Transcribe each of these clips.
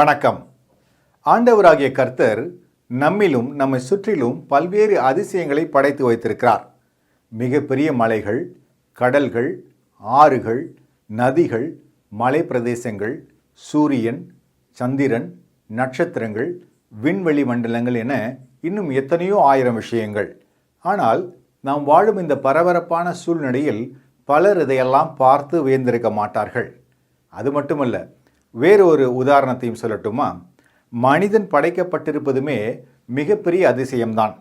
வணக்கம். ஆண்டவராகிய கர்த்தர் நம்மிலும் நம்மை சுற்றிலும் பல்வேறு அதிசயங்களை படைத்து வைத்திருக்கிறார். மிகப்பெரிய மலைகள் கடல்கள் ஆறுகள் நதிகள் மலை பிரதேசங்கள் சூரியன் சந்திரன் நட்சத்திரங்கள் விண்வெளி மண்டலங்கள் என இன்னும் எத்தனையோ ஆயிரம் விஷயங்கள். ஆனால் நாம் வாழும் இந்த பரபரப்பான சூழ்நிலையில் பலர் இதையெல்லாம் பார்த்து வியந்திருக்க மாட்டார்கள். அது மட்டுமல்ல வேறு ஒரு உதாரணத்தையும் சொல்லட்டுமா? மனிதன் படைக்கப்பட்டிருப்பதுமே மிகப்பெரிய அதிசயம்தான்.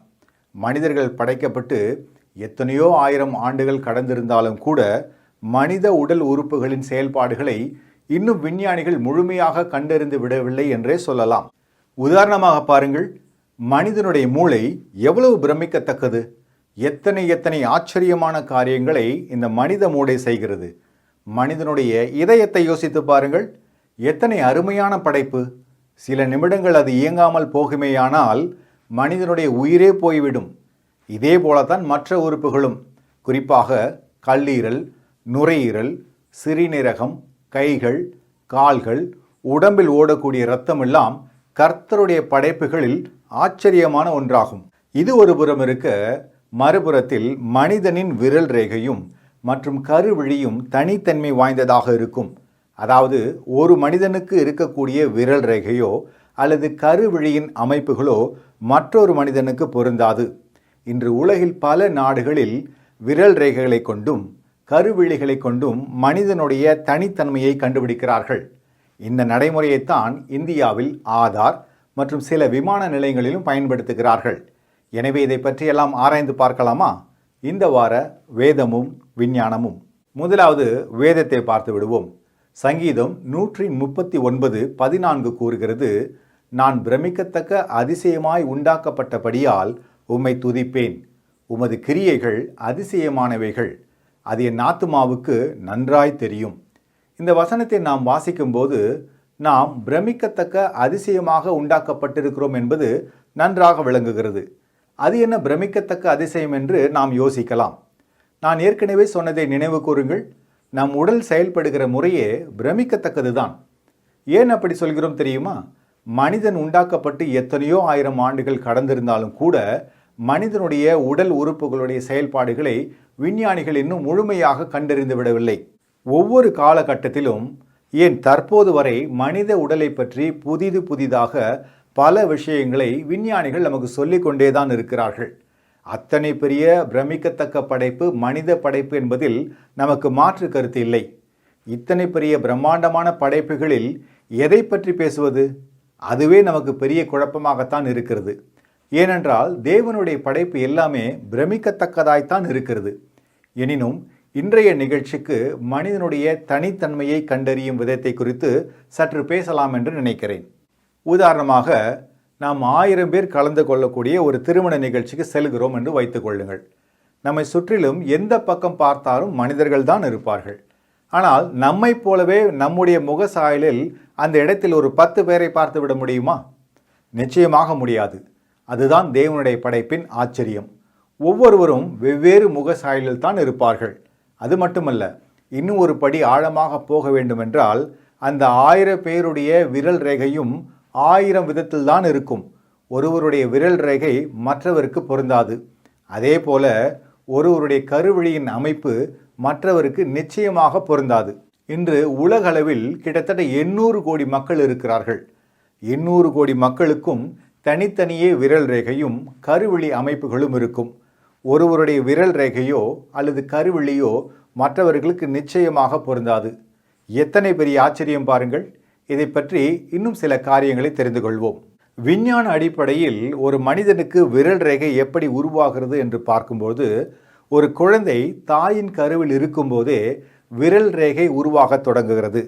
மனிதர்கள் படைக்கப்பட்டு எத்தனையோ ஆயிரம் ஆண்டுகள் கடந்திருந்தாலும் கூட மனித உடல் உறுப்புகளின் செயல்பாடுகளை இன்னும் விஞ்ஞானிகள் முழுமையாக கண்டறிந்து விடவில்லை என்றே சொல்லலாம். உதாரணமாக பாருங்கள் மனிதனுடைய மூளை எவ்வளவு பிரமிக்கத்தக்கது? எத்தனை எத்தனை ஆச்சரியமான காரியங்களை இந்த மனித மூளை செய்கிறது? மனிதனுடைய இதயத்தை யோசித்து பாருங்கள் எத்தனை அருமையான படைப்பு. சில நிமிடங்கள் அது இயங்காமல் போகுமேயானால் மனிதனுடைய உயிரே போய்விடும். இதே போலத்தான் மற்ற உறுப்புகளும். குறிப்பாக கல்லீரல் நுரையீரல் சிறுநீரகம் கைகள் கால்கள் உடம்பில் ஓடக்கூடிய இரத்தம் எல்லாம் கர்த்தருடைய படைப்புகளில் ஆச்சரியமான ஒன்றாகும். இது ஒரு புறம் இருக்க மறுபுறத்தில் மனிதனின் விரல் ரேகையும் மற்றும் கருவிழியும் தனித்தன்மை வாய்ந்ததாக இருக்கும். அதாவது ஒரு மனிதனுக்கு இருக்கக்கூடிய விரல் ரேகையோ அல்லது கருவிழியின் அமைப்புகளோ மற்றொரு மனிதனுக்கு பொருந்தாது. இன்று உலகில் பல நாடுகளில் விரல் ரேகைகளை கொண்டும் கருவிழிகளை கொண்டும் மனிதனுடைய தனித்தன்மையை கண்டுபிடிக்கிறார்கள். இந்த நடைமுறையைத்தான் இந்தியாவில் ஆதார் மற்றும் சில விமான நிலையங்களிலும் பயன்படுத்துகிறார்கள். எனவே இதை பற்றியெல்லாம் ஆராய்ந்து பார்க்கலாமா? இந்த வார வேதமும் விஞ்ஞானமும். முதலாவது வேதத்தை பார்த்து விடுவோம். சங்கீதம் நூற்றி முப்பத்தி ஒன்பது பதினான்கு கூறுகிறது நான் பிரமிக்கத்தக்க அதிசயமாய் உண்டாக்கப்பட்டபடியால் உம்மை துதிப்பேன். உமது கிரியைகள் அதிசயமானவைகள். அது என் ஆத்துமாவுக்கு நன்றாய் தெரியும். இந்த வசனத்தை நாம் வாசிக்கும்போது நாம் பிரமிக்கத்தக்க அதிசயமாக உண்டாக்கப்பட்டிருக்கிறோம் என்பது நன்றாக விளங்குகிறது. அது என்ன பிரமிக்கத்தக்க அதிசயம் என்று நாம் யோசிக்கலாம். நான் ஏற்கனவே சொன்னதை நினைவு கூறுங்கள். நம் உடல் செயல்படுகிற முறையே பிரமிக்கத்தக்கது தான் ஏன் அப்படி சொல்கிறோம் தெரியுமா? மனிதன் உண்டாக்கப்பட்டு எத்தனையோ ஆயிரம் ஆண்டுகள் கடந்திருந்தாலும் கூட மனிதனுடைய உடல் உறுப்புகளுடைய செயல்பாடுகளை விஞ்ஞானிகள் இன்னும் முழுமையாக கண்டறிந்து விடவில்லை. ஒவ்வொரு காலகட்டத்திலும் ஏன் தற்போது வரை மனித உடலை பற்றி புதிது புதிதாக பல விஷயங்களை விஞ்ஞானிகள் நமக்கு சொல்லிக்கொண்டே தான் இருக்கிறார்கள். அத்தனை பெரிய பிரமிக்கத்தக்க படைப்பு மனித படைப்பு என்பதில் நமக்கு மாற்று கருத்து இல்லை. இத்தனை பெரிய பிரம்மாண்டமான படைப்புகளில் எதை பற்றி பேசுவது? அதுவே நமக்கு பெரிய குழப்பமாகத்தான் இருக்கிறது. ஏனென்றால் தேவனுடைய படைப்பு எல்லாமே பிரமிக்கத்தக்கதாய்த்தான் இருக்கிறது. எனினும் இன்றைய நிகழ்ச்சிக்கு மனிதனுடைய தனித்தன்மையை கண்டறியும் விதத்தை குறித்து சற்று பேசலாம் என்று நினைக்கிறேன். உதாரணமாக நாம் ஆயிரம் பேர் கலந்து கொள்ளக்கூடிய ஒரு திருமண நிகழ்ச்சிக்கு செல்கிறோம் என்று வைத்துக் கொள்ளுங்கள். நம்மை சுற்றிலும் எந்த பக்கம் பார்த்தாலும் மனிதர்கள் தான் இருப்பார்கள். ஆனால் நம்மை போலவே நம்முடைய முக சாயலில் அந்த இடத்தில் ஒரு பத்து பேரை பார்த்து விட முடியுமா? நிச்சயமாக முடியாது. அதுதான் தேவனுடைய படைப்பின் ஆச்சரியம். ஒவ்வொருவரும் வெவ்வேறு முக சாயலில் தான் இருப்பார்கள். அது மட்டுமல்ல இன்னும் ஒரு படி ஆழமாக போக வேண்டுமென்றால் அந்த ஆயிரம் பேருடைய விரல் ரேகையும் ஆயிரம் விதத்தில் தான் இருக்கும். ஒருவருடைய விரல் ரேகை மற்றவருக்கு பொருந்தாது. அதே போல ஒருவருடைய கருவழியின் அமைப்பு மற்றவருக்கு நிச்சயமாக பொருந்தாது. இன்று உலகளவில் கிட்டத்தட்ட எண்ணூறு கோடி மக்கள் இருக்கிறார்கள். எண்ணூறு கோடி மக்களுக்கும் தனித்தனியே விரல் ரேகையும் கருவிழி அமைப்புகளும் இருக்கும். ஒருவருடைய விரல் ரேகையோ அல்லது கருவிழியோ மற்றவர்களுக்கு நிச்சயமாக பொருந்தாது. எத்தனை பெரிய ஆச்சரியம் பாருங்கள். இதை பற்றி இன்னும் சில காரியங்களை தெரிந்து கொள்வோம் விஞ்ஞான அடிப்படையில் ஒரு மனிதனுக்கு விரல் ரேகை எப்படி உருவாகிறது என்று பார்க்கும்போது ஒரு குழந்தை தாயின் கருவில் இருக்கும்போதே விரல் ரேகை உருவாகத் தொடங்குகிறது.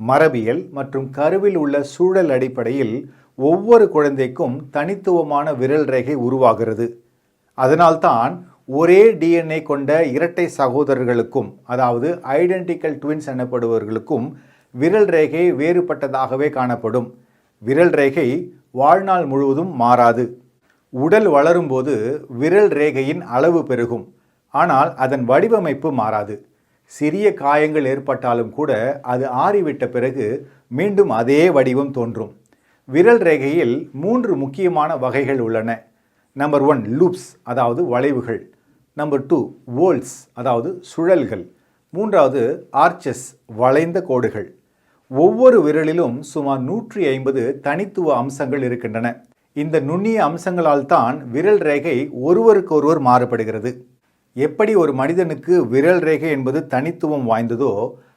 மரபியல் மற்றும் கருவில் உள்ள சூழல் அடிப்படையில் ஒவ்வொரு குழந்தைக்கும் தனித்துவமான விரல் ரேகை உருவாகிறது. அதனால்தான் ஒரே டிஎன்ஏ கொண்ட இரட்டை சகோதரர்களுக்கும் அதாவது ஐடென்டிக்கல் ட்வின்ஸ் எனப்படுபவர்களுக்கும் விரல் ரேகை வேறுபட்டதாகவே காணப்படும். விரல் ரேகை வாழ்நாள் முழுவதும் மாறாது. உடல் வளரும்போது விரல் ரேகையின் அளவு பெருகும். ஆனால் அதன் வடிவமைப்பு மாறாது. சிறிய காயங்கள் ஏற்பட்டாலும் கூட அது ஆறிவிட்ட பிறகு மீண்டும் அதே வடிவம் தோன்றும். விரல் ரேகையில் மூன்று முக்கியமான வகைகள் உள்ளன. நம்பர் ஒன் லூப்ஸ் அதாவது வளைவுகள். நம்பர் டூ வோல்ஸ் அதாவது சுழல்கள். மூன்றாவது ஆர்ச்சஸ் வளைந்த கோடுகள். ஒவ்வொரு விரலிலும் சுமார் நூற்றி ஐம்பது தனித்துவ அம்சங்கள் இருக்கின்றன. இந்த நுண்ணிய அம்சங்களால் தான் விரல் ரேகை ஒருவருக்கொருவர் மாறுபடுகிறது. எப்படி ஒரு மனிதனுக்கு விரல் ரேகை என்பது தனித்துவம் வாய்ந்ததோ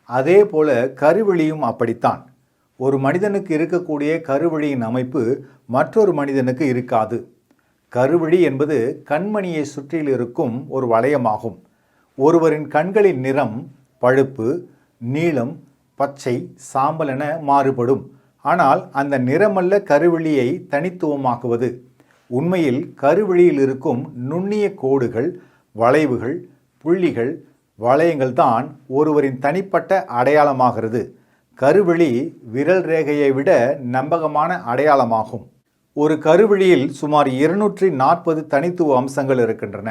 அதே போல கருவெளியும் அப்படித்தான். ஒரு மனிதனுக்கு இருக்கக்கூடிய கருவழியின் அமைப்பு மற்றொரு மனிதனுக்கு இருக்காது. கருவழி என்பது கண்மணியை சுற்றில் இருக்கும் ஒரு வளையமாகும். ஒருவரின் கண்களின் நிறம் பழுப்பு நீளம் பச்சை சாம்பல் என மாறுபடும். ஆனால் அந்த நிறமல்ல கருவிழியை தனித்துவமாக்குவது. உண்மையில் கருவிழியில் இருக்கும் நுண்ணிய கோடுகள் வளைவுகள் புள்ளிகள் வளையங்கள் தான் ஒருவரின் தனிப்பட்ட அடையாளமாகிறது. கருவிழி விரல் ரேகையை விட நம்பகமான அடையாளமாகும். ஒரு கருவிழியில் சுமார் இருநூற்றி நாற்பது தனித்துவ அம்சங்கள் இருக்கின்றன.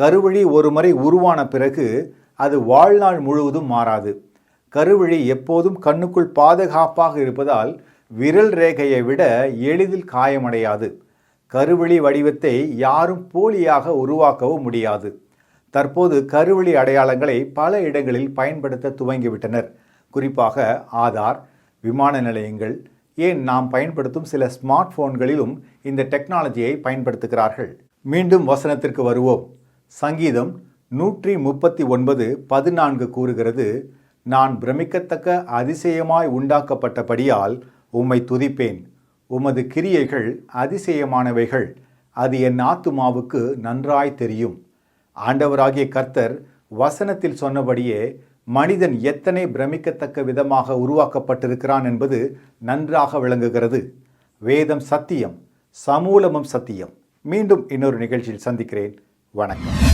கருவிழி ஒருமுறை உருவான பிறகு அது வாழ்நாள் முழுவதும் மாறாது. கருவிழி எப்போதும் கண்ணுக்குள் பாதுகாப்பாக இருப்பதால் விரல் ரேகையை விட எளிதில் காயமடையாது. கருவிழி வடிவத்தை யாரும் போலியாக உருவாக்கவும் முடியாது. தற்போது கருவிழி அடையாளங்களை பல இடங்களில் பயன்படுத்த துவங்கிவிட்டனர். குறிப்பாக ஆதார் விமான நிலையங்கள் ஏன் நாம் பயன்படுத்தும் சில ஸ்மார்ட் போன்களிலும் இந்த டெக்னாலஜியை பயன்படுத்துகிறார்கள். மீண்டும் வசனத்திற்கு வருவோம். சங்கீதம் நூற்றி முப்பத்தி ஒன்பது பதினான்கு கூறுகிறது நான் பிரமிக்கத்தக்க அதிசயமாய் உண்டாக்கப்பட்டபடியால் உம்மை துதிப்பேன். உமது கிரியைகள் அதிசயமானவைகள். அது என் ஆத்துமாவுக்கு நன்றாய் தெரியும். ஆண்டவராகிய கர்த்தர் வசனத்தில் சொன்னபடியே மனிதன் எத்தனை பிரமிக்கத்தக்க விதமாக உருவாக்கப்பட்டிருக்கிறான் என்பது நன்றாக விளங்குகிறது. வேதம் சத்தியம் சமூலமும் சத்தியம். மீண்டும் இன்னொரு நிகழ்ச்சியில் சந்திக்கிறேன். வணக்கம்.